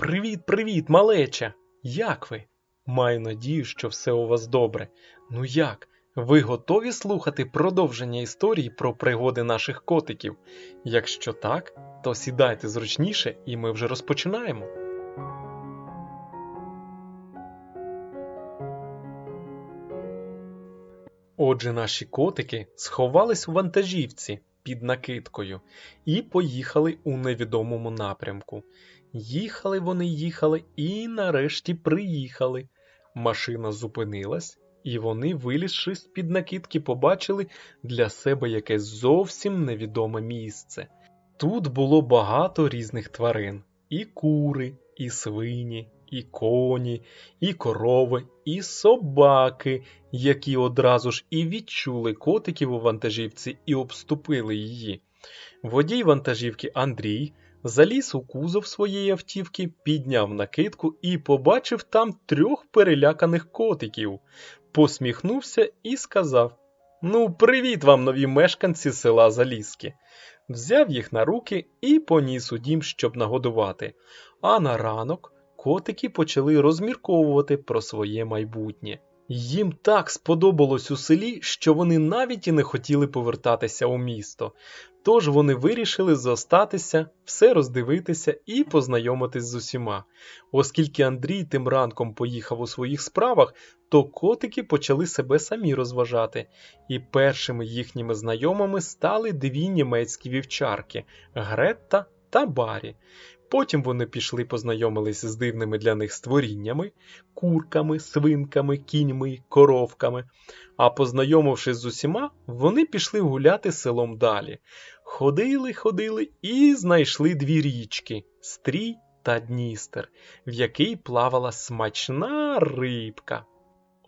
Привіт-привіт, малеча! Як ви? Маю надію, що все у вас добре. Ну як? Ви готові слухати продовження історії про пригоди наших котиків? Якщо так, то сідайте зручніше і ми вже розпочинаємо. Отже, наші котики сховались у вантажівці під накидкою і поїхали у невідомому напрямку. Їхали вони, їхали і нарешті приїхали. Машина зупинилась, і вони, вилізши з під накидки, побачили для себе якесь зовсім невідоме місце. Тут було багато різних тварин: і кури, і свині, і коні, і корови, і собаки, які одразу ж і відчули котиків у вантажівці і обступили її. Водій вантажівки Андрій заліз у кузов своєї автівки, підняв накидку і побачив там трьох переляканих котиків. Посміхнувся і сказав: Ну, привіт вам, нові мешканці села Залізки. Взяв їх на руки і поніс у дім, щоб нагодувати. А на ранок котики почали розмірковувати про своє майбутнє. Їм так сподобалось у селі, що вони навіть і не хотіли повертатися у місто. Тож вони вирішили зостатися, все роздивитися і познайомитись з усіма. Оскільки Андрій тим ранком поїхав у своїх справах, то котики почали себе самі розважати, і першими їхніми знайомими стали дві німецькі вівчарки Гретта та Барі. Потім вони пішли познайомились з дивними для них створіннями, курками, свинками, кіньми, коровками. А познайомившись з усіма, вони пішли гуляти селом далі. Ходили, ходили і знайшли дві річки Стрій та Дністер, в якій плавала смачна рибка.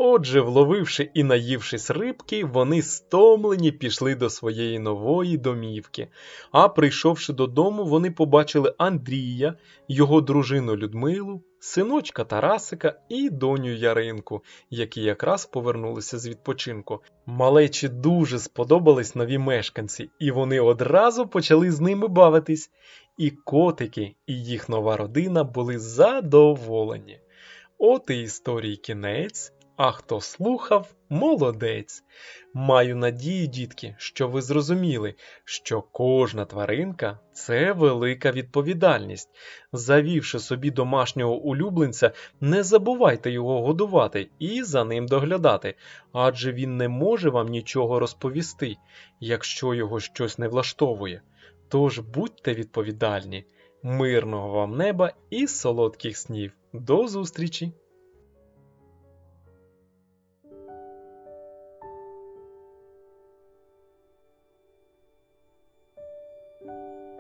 Отже, вловивши і наївшись рибки, вони стомлені пішли до своєї нової домівки. А прийшовши додому, вони побачили Андрія, його дружину Людмилу, синочка Тарасика і доню Яринку, які якраз повернулися з відпочинку. Малечі дуже сподобались нові мешканці, і вони одразу почали з ними бавитись. І котики, і їх нова родина були задоволені. От і історії кінець. А хто слухав, молодець. Маю надію, дітки, що ви зрозуміли, що кожна тваринка це велика відповідальність. Завівши собі домашнього улюбленця, не забувайте його годувати і за ним доглядати, адже він не може вам нічого розповісти, якщо його щось не влаштовує. Тож будьте відповідальні, мирного вам неба і солодких снів. До зустрічі! you